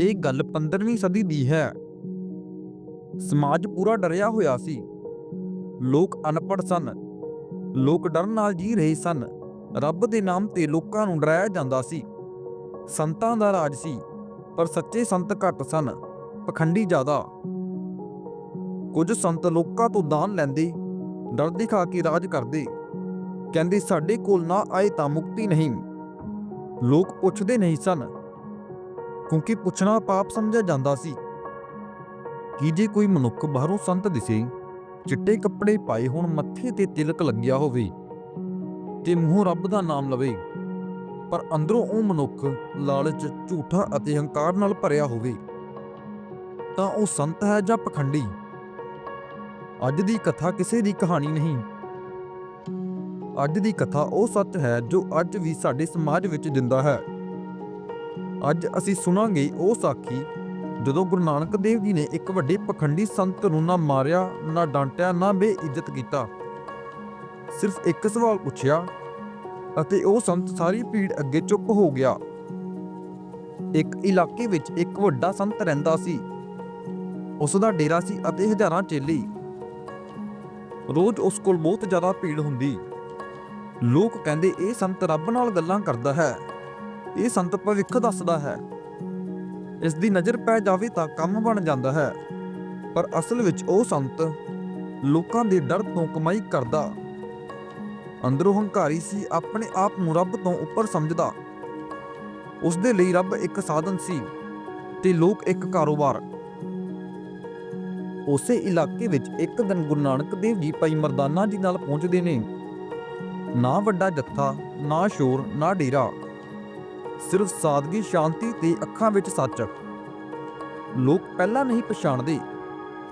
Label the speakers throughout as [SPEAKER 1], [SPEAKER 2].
[SPEAKER 1] ਇਹ ਗੱਲ 15ਵੀਂ ਸਦੀ ਦੀ ਹੈ। ਸਮਾਜ ਪੂਰਾ ਡਰਿਆ ਹੋਇਆ ਸੀ। ਲੋਕ ਅਨਪੜ੍ਹ ਸਨ। ਲੋਕ ਡਰ ਨਾਲ ਜੀ ਰਹੇ ਸਨ। ਰੱਬ ਦੇ ਨਾਮ ਤੇ ਲੋਕਾਂ ਨੂੰ ਡਰਾਇਆ ਜਾਂਦਾ ਸੀ। ਸੰਤਾਂ ਦਾ ਰਾਜ ਸੀ, ਪਰ ਸੱਚੇ ਸੰਤ ਘੱਟ ਸਨ। ਪਖੰਡੀ ਜ਼ਿਆਦਾ। ਕੁਝ ਸੰਤ ਲੋਕਾਂ ਤੋਂ ਦਾਨ ਲੈਂਦੇ ਡਰ ਦਿਖਾ ਕੇ ਰਾਜ ਕਰਦੇ। ਕਹਿੰਦੇ, ਸਾਡੇ ਕੋਲ ਨਾ ਆਏ ਤਾਂ ਮੁਕਤੀ ਨਹੀਂ। ਲੋਕ ਪੁੱਛਦੇ ਨਹੀਂ ਸਨ। ਕਿਉਂਕਿ ਪੁੱਛਣਾ ਪਾਪ ਸਮਝਿਆ ਜਾਂਦਾ ਸੀ। ਕਿ ਜੇ ਕੋਈ ਮਨੁੱਖ ਬਾਹਰੋਂ ਸੰਤ ਦਿਸੇ, ਚਿੱਟੇ ਕੱਪੜੇ ਪਾਏ ਹੋਣ ਮੱਥੇ ਤੇ ਤਿਲਕ ਲੱਗਿਆ ਹੋਵੇ, ਤੇ ਮੂੰਹੋਂ ਰੱਬ ਦਾ ਨਾਮ ਲਵੇ, ਪਰ ਅੰਦਰੋਂ ਉਹ ਮਨੁੱਖ ਲਾਲਚ, ਝੂਠਾ ਅਤੇ ਹੰਕਾਰ ਨਾਲ ਭਰਿਆ ਹੋਵੇ, ਤਾਂ ਉਹ ਸੰਤ ਹੈ ਜਾਂ ਪਖੰਡੀ? ਅੱਜ ਦੀ ਕਥਾ ਕਿਸੇ ਦੀ ਕਹਾਣੀ ਨਹੀਂ। ਅੱਜ ਦੀ ਕਥਾ ਉਹ ਸੱਚ ਹੈ ਜੋ ਅੱਜ ਵੀ ਸਾਡੇ ਸਮਾਜ ਵਿੱਚ ਜਿੰਦਾ ਹੈ। ਅੱਜ ਅਸੀਂ ਸੁਣਾਂਗੇ ਉਹ ਸਾਖੀ, ਜਦੋਂ ਗੁਰੂ ਨਾਨਕ ਦੇਵ ਜੀ ਨੇ ਇੱਕ ਵੱਡੇ ਪਖੰਡੀ ਸੰਤ ਨੂੰ ਨਾ ਮਾਰਿਆ, ਨਾ ਡਾਂਟਿਆ, ਨਾ ਬੇਇੱਜ਼ਤ ਕੀਤਾ। ਸਿਰਫ ਇੱਕ ਸਵਾਲ ਪੁੱਛਿਆ, ਅਤੇ ਉਹ ਸੰਤ ਸਾਰੀ ਭੀੜ ਅੱਗੇ ਚੁੱਪ ਹੋ ਗਿਆ। ਇੱਕ ਇਲਾਕੇ ਵਿੱਚ ਇੱਕ ਵੱਡਾ ਸੰਤ ਰਹਿੰਦਾ ਸੀ। ਉਸ ਦਾ ਡੇਰਾ ਸੀ ਅਤੇ ਹਜ਼ਾਰਾਂ ਚੇਲੇ। ਰੋਜ਼ ਉਸ ਕੋਲ ਬਹੁਤ ਜ਼ਿਆਦਾ ਭੀੜ ਹੁੰਦੀ। ਲੋਕ ਕਹਿੰਦੇ, ਇਹ ਸੰਤ ਰੱਬ ਨਾਲ ਗੱਲਾਂ ਕਰਦਾ ਹੈ। ਇਹ ਸੰਤ ਭਵਿੱਖ ਦੱਸਦਾ ਹੈ। ਇਸ ਦੀ ਨਜ਼ਰ ਪੈ ਜਾਵੇ ਤਾਂ ਕੰਮ ਬਣ ਜਾਂਦਾ ਹੈ। ਪਰ ਅਸਲ ਵਿੱਚ ਉਹ ਸੰਤ ਲੋਕਾਂ ਦੇ ਡਰ ਤੋਂ ਕਮਾਈ ਕਰਦਾ। ਅੰਦਰੋਂ ਹੰਕਾਰੀ ਸੀ, ਆਪਣੇ ਆਪ ਨੂੰ ਰੱਬ ਤੋਂ ਉੱਪਰ ਸਮਝਦਾ। ਉਸ ਦੇ ਲਈ ਰੱਬ ਇੱਕ ਸਾਧਨ ਸੀ ਤੇ ਲੋਕ ਇੱਕ ਕਾਰੋਬਾਰ। ਉਸੇ ਇਲਾਕੇ ਵਿੱਚ ਇੱਕ ਦਿਨ ਗੁਰੂ ਨਾਨਕ ਦੇਵ ਜੀ ਭਾਈ ਮਰਦਾਨਾ ਜੀ ਨਾਲ ਪਹੁੰਚਦੇ ਨੇ। ਨਾ ਵੱਡਾ ਜੱਥਾ, ਨਾ ਸ਼ੋਰ, ਨਾ ਡੇਰਾ। ਸਿਰਫ ਸਾਦਗੀ, ਸ਼ਾਂਤੀ ਤੇ ਅੱਖਾਂ ਵਿੱਚ ਸੱਚ। ਲੋਕ ਪਹਿਲਾਂ ਨਹੀਂ ਪਛਾਣਦੇ,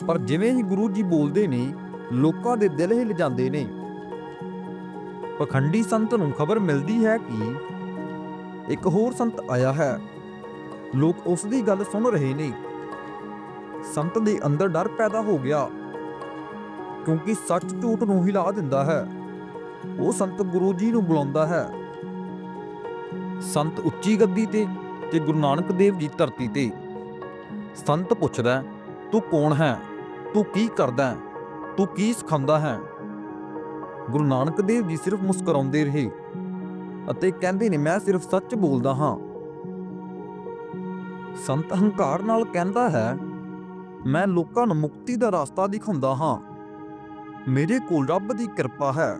[SPEAKER 1] ਪਰ ਜਿਵੇਂ ਹੀ ਗੁਰੂ ਜੀ ਬੋਲਦੇ ਨੇ, ਲੋਕਾਂ ਦੇ ਦਿਲ ਹਿਲ ਜਾਂਦੇ ਨੇ। ਪਖੰਡੀ ਸੰਤ ਨੂੰ ਖਬਰ ਮਿਲਦੀ ਹੈ ਕਿ ਇੱਕ ਹੋਰ ਸੰਤ ਆਇਆ ਹੈ। ਲੋਕ ਉਸ ਦੀ ਗੱਲ ਸੁਣ ਰਹੇ ਨੇ। ਸੰਤ ਦੇ ਅੰਦਰ ਡਰ ਪੈਦਾ ਹੋ ਗਿਆ, ਕਿਉਂਕਿ ਸੱਚ ਝੂਠ ਨੂੰ ਹਿਲਾ ਦਿੰਦਾ ਹੈ। ਉਹ ਸੰਤ ਗੁਰੂ ਜੀ ਨੂੰ ਬੁਲਾਉਂਦਾ ਹੈ। ਸੰਤ ਉੱਚੀ ਗੱਦੀ ਤੇ ਤੇ ਗੁਰੂ ਨਾਨਕ ਦੇਵ ਜੀ ਧਰਤੀ ਤੇ। ਸੰਤ ਪੁੱਛਦਾ ਤੂੰ ਕੌਣ ਹੈ? ਤੂੰ ਕੀ ਕਰਦਾ ਤੂੰ ਕੀ ਸਿਖਾਉਂਦਾ ਹੈ? ਗੁਰੂ ਨਾਨਕ ਦੇਵ ਜੀ ਸਿਰਫ ਮੁਸਕਰਾਉਂਦੇ ਰਹੇ ਅਤੇ ਕਹਿੰਦੇ ਨੇ, ਮੈਂ ਸਿਰਫ ਸੱਚ ਬੋਲਦਾ ਹਾਂ। ਸੰਤ ਹੰਕਾਰ ਨਾਲ ਕਹਿੰਦਾ ਹੈ, ਮੈਂ ਲੋਕਾਂ ਨੂੰ ਮੁਕਤੀ ਦਾ ਰਸਤਾ ਦਿਖਾਉਂਦਾ ਹਾਂ। ਮੇਰੇ ਕੋਲ ਰੱਬ ਦੀ ਕਿਰਪਾ ਹੈ।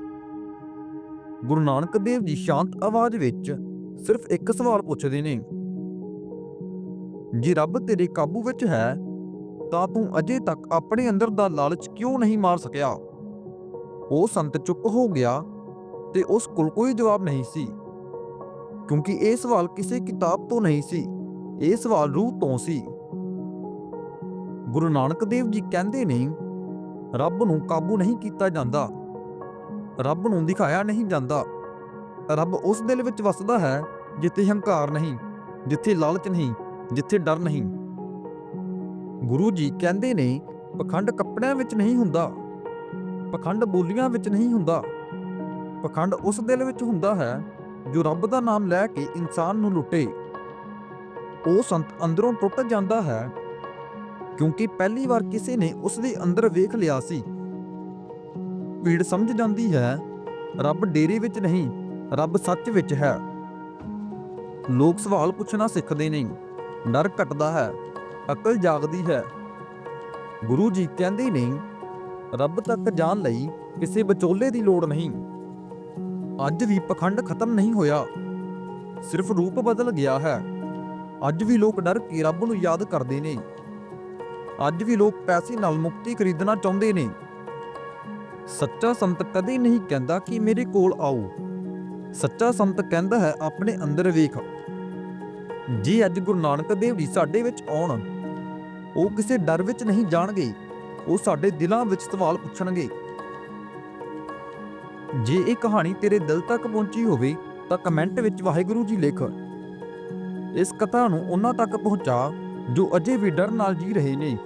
[SPEAKER 1] ਗੁਰੂ ਨਾਨਕ ਦੇਵ ਜੀ ਸ਼ਾਂਤ ਆਵਾਜ਼ ਵਿੱਚ ਸਿਰਫ ਇੱਕ ਸਵਾਲ ਪੁੱਛਦੇ ਨੇ। ਜੇ ਰੱਬ ਤੇਰੇ ਕਾਬੂ ਵਿੱਚ ਹੈ, ਤਾਂ ਤੂੰ ਅਜੇ ਤੱਕ ਆਪਣੇ ਅੰਦਰ ਦਾ ਲਾਲਚ ਕਿਉਂ ਨਹੀਂ ਮਾਰ ਸਕਿਆ? ਉਹ ਸੰਤ ਚੁੱਪ ਹੋ ਗਿਆ ਤੇ ਉਸ ਕੋਲ ਕੋਈ ਜਵਾਬ ਨਹੀਂ ਸੀ। ਕਿਉਂਕਿ ਇਹ ਸਵਾਲ ਕਿਸੇ ਕਿਤਾਬ ਤੋਂ ਨਹੀਂ ਸੀ, ਇਹ ਸਵਾਲ ਰੂਹ ਤੋਂ ਸੀ। ਗੁਰੂ ਨਾਨਕ ਦੇਵ ਜੀ ਕਹਿੰਦੇ ਨੇ, ਰੱਬ ਨੂੰ ਕਾਬੂ ਨਹੀਂ ਕੀਤਾ ਜਾਂਦਾ। ਰੱਬ ਨੂੰ ਦਿਖਾਇਆ ਨਹੀਂ ਜਾਂਦਾ। ਰੱਬ ਉਸ ਦਿਲ ਵਿੱਚ ਵਸਦਾ ਹੈ ਜਿੱਥੇ ਹੰਕਾਰ ਨਹੀਂ, ਜਿੱਥੇ ਲਾਲਚ ਨਹੀਂ, ਜਿੱਥੇ ਡਰ ਨਹੀਂ। ਗੁਰੂ ਜੀ ਕਹਿੰਦੇ ਨੇ, ਪਖੰਡ ਕੱਪੜਿਆਂ ਵਿੱਚ ਨਹੀਂ ਹੁੰਦਾ, ਪਖੰਡ ਬੋਲੀਆਂ ਵਿੱਚ ਨਹੀਂ ਹੁੰਦਾ। ਪਖੰਡ ਉਸ ਦਿਲ ਵਿੱਚ ਹੁੰਦਾ ਹੈ ਜੋ ਰੱਬ ਦਾ ਨਾਮ ਲੈ ਕੇ ਇਨਸਾਨ ਨੂੰ ਲੁੱਟੇ। ਉਹ ਸੰਤ ਅੰਦਰੋਂ ਟੁੱਟ ਜਾਂਦਾ ਹੈ, ਕਿਉਂਕਿ ਪਹਿਲੀ ਵਾਰ ਕਿਸੇ ਨੇ ਉਸ ਦੇ ਅੰਦਰ ਵੇਖ ਲਿਆ ਸੀ। ਭੀੜ ਸਮਝ ਜਾਂਦੀ ਹੈ, ਰੱਬ ਡੇਰੇ ਵਿੱਚ ਨਹੀਂ ਰੱਬ ਸੱਚ ਵਿੱਚ ਹੈ। ਲੋਕ ਸਵਾਲ ਪੁੱਛਣਾ ਸਿੱਖਦੇ ਨਹੀਂ। ਡਰ ਘਟਦਾ ਹੈ। ਅਕਲ ਜਾਗਦੀ ਹੈ। ਗੁਰੂ ਜੀ ਕਹਿੰਦੇ ਨੇ, ਰੱਬ ਤੱਕ ਜਾਣ ਲਈ ਕਿਸੇ ਵਿਚੋਲੇ ਦੀ ਲੋੜ ਨਹੀਂ। ਅੱਜ ਵੀ ਪਖੰਡ ਖਤਮ ਨਹੀਂ ਹੋਇਆ। ਸਿਰਫ ਰੂਪ ਬਦਲ ਗਿਆ ਹੈ। ਅੱਜ ਵੀ ਲੋਕ ਡਰ ਕੇ ਰੱਬ ਨੂੰ ਯਾਦ ਕਰਦੇ ਨੇ। ਅੱਜ ਵੀ ਲੋਕ ਪੈਸੇ ਨਾਲ ਮੁਕਤੀ ਖਰੀਦਣਾ ਚਾਹੁੰਦੇ ਨੇ। ਸੱਚਾ ਸੰਤ ਕਦੇ ਨਹੀਂ ਕਹਿੰਦਾ ਕਿ ਮੇਰੇ ਕੋਲ ਆਓ। ਸੱਚਾ ਸੰਤ ਕਹਿੰਦਾ ਹੈ, ਆਪਣੇ ਅੰਦਰ ਵੇਖ। ਜੀ ਅੱਜ ਗੁਰੂ ਨਾਨਕ ਦੇਵ ਜੀ ਸਾਡੇ ਵਿੱਚ ਆਉਣ, ਉਹ ਕਿਸੇ ਡਰ ਵਿੱਚ ਨਹੀਂ ਜਾਣਗੇ, ਉਹ ਸਾਡੇ ਦਿਲਾਂ ਵਿੱਚ ਸਵਾਲ ਪੁੱਛਣਗੇ। ਜੇ ਇਹ ਕਹਾਣੀ ਤੇਰੇ ਦਿਲ ਤੱਕ ਪਹੁੰਚੀ ਹੋਵੇ, ਤਾਂ ਕਮੈਂਟ ਵਿੱਚ ਵਾਹਿਗੁਰੂ ਜੀ ਲਿਖ। ਇਸ ਕਥਾ ਨੂੰ ਉਹਨਾਂ ਤੱਕ ਪਹੁੰਚਾ, ਜੋ ਅਜੇ ਵੀ ਡਰ ਨਾਲ ਜੀ ਰਹੇ ਨੇ।